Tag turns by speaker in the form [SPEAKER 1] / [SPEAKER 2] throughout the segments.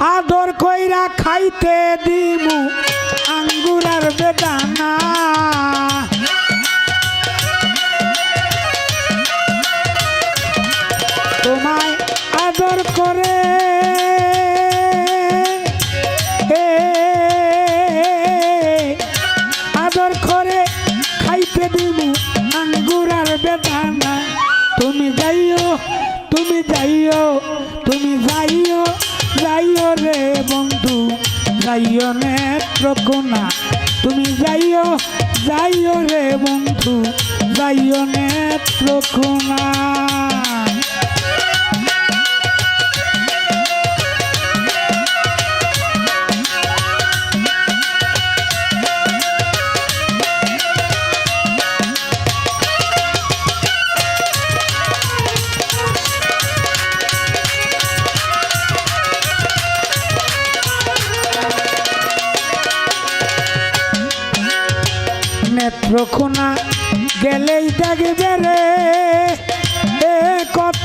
[SPEAKER 1] আদর কইরা খাইতে দিমু আঙ্গুরার বেদানা। তোমায় আদর করে আদর করে খাইতে দিমু আঙ্গুরার বেদানা। তুমি যাইও তুমি যাইও তুমি যাইও। যাইও রে বন্ধু যাইও নেত্রকোনা। তুমি যাইও যাইও রে বন্ধু যাইও নেত্রকোনা।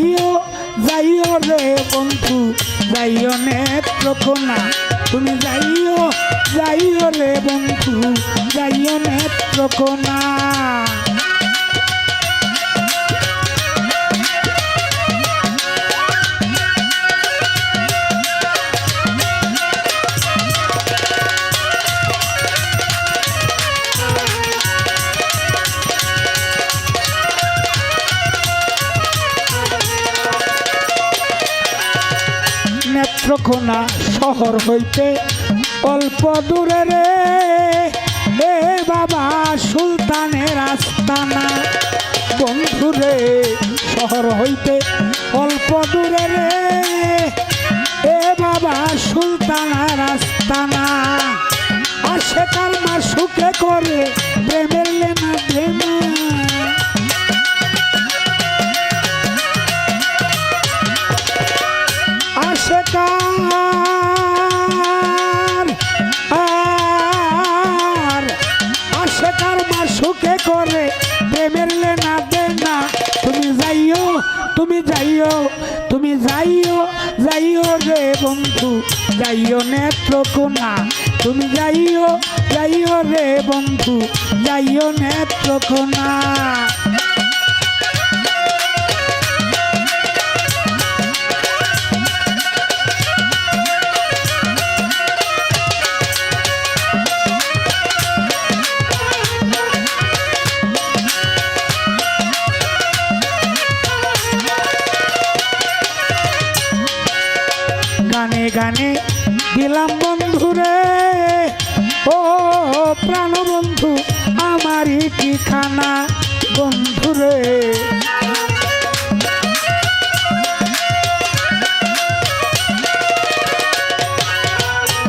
[SPEAKER 1] যাইও যাইও রে বন্ধু যাইও নেত্রকোনা। তুমি যাইও যাইও রে বন্ধু যাইও নেত্রকোনা। নেত্রকোনা শহর হইতে অল্প দূরে রে। বাবা, সুলতানের আস্তানা। বন্ধুরে শহর হইতে অল্প দূরে রে। এ বাবা, সুলতানার আস্তানা। আসে কার মা সুখে করে, প্রেমের লেনা প্রেমা তুমি যাইও তুমি যাইও যাইও রে বন্ধু, যাইও নেত্রকোনা তুমি যাইও যাইও রে বন্ধু, যাইও নেত্রকোনা গানে গানে দিলাম বন্ধুরে ও প্রাণ বন্ধু, আমারই ঠিকানা বন্ধুরে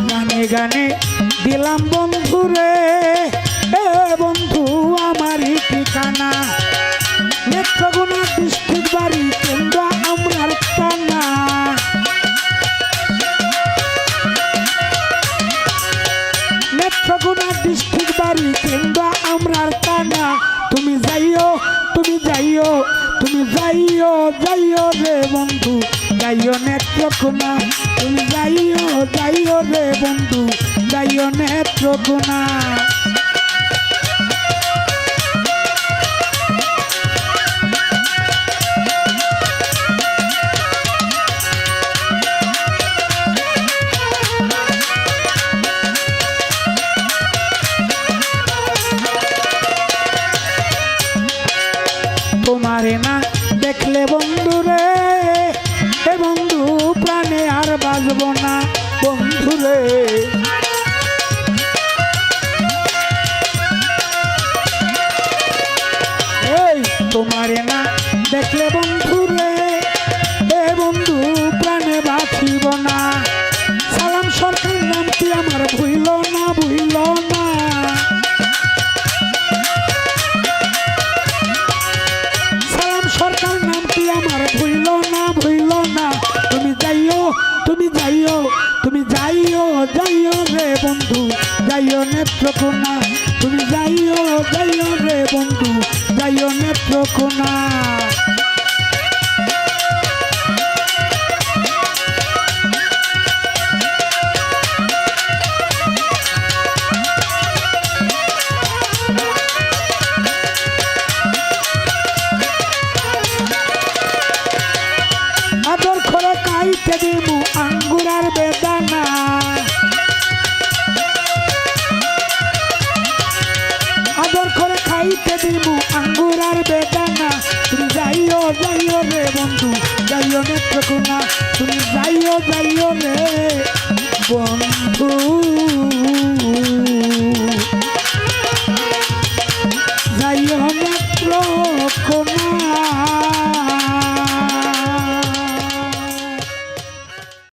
[SPEAKER 1] গানে গানে দিলাম বন্ধুরে এ বন্ধু, আমারই ঠিকানা ডিস্ট্রিক্ট বাড়ি কিংবা আমরার টানা তুমি যাইও তুমি যাইও তুমি যাইও যাইও রে বন্ধু। যাইও নেত্রকোনা তুমি যাইও যাইও রে বন্ধু। যাইও নেত্রকোনা না দেখলে বন্ধু রে, এ বন্ধু প্রাণে আর বাঁচব না বন্ধু রে। তোমারে না দেখলে বন্ধু যাইও রে বন্ধু যাইও নেত্রকোনা। তুমি যাইও যাইও রে বন্ধু না তুমি যাইও যাইও রে। বন্ধু।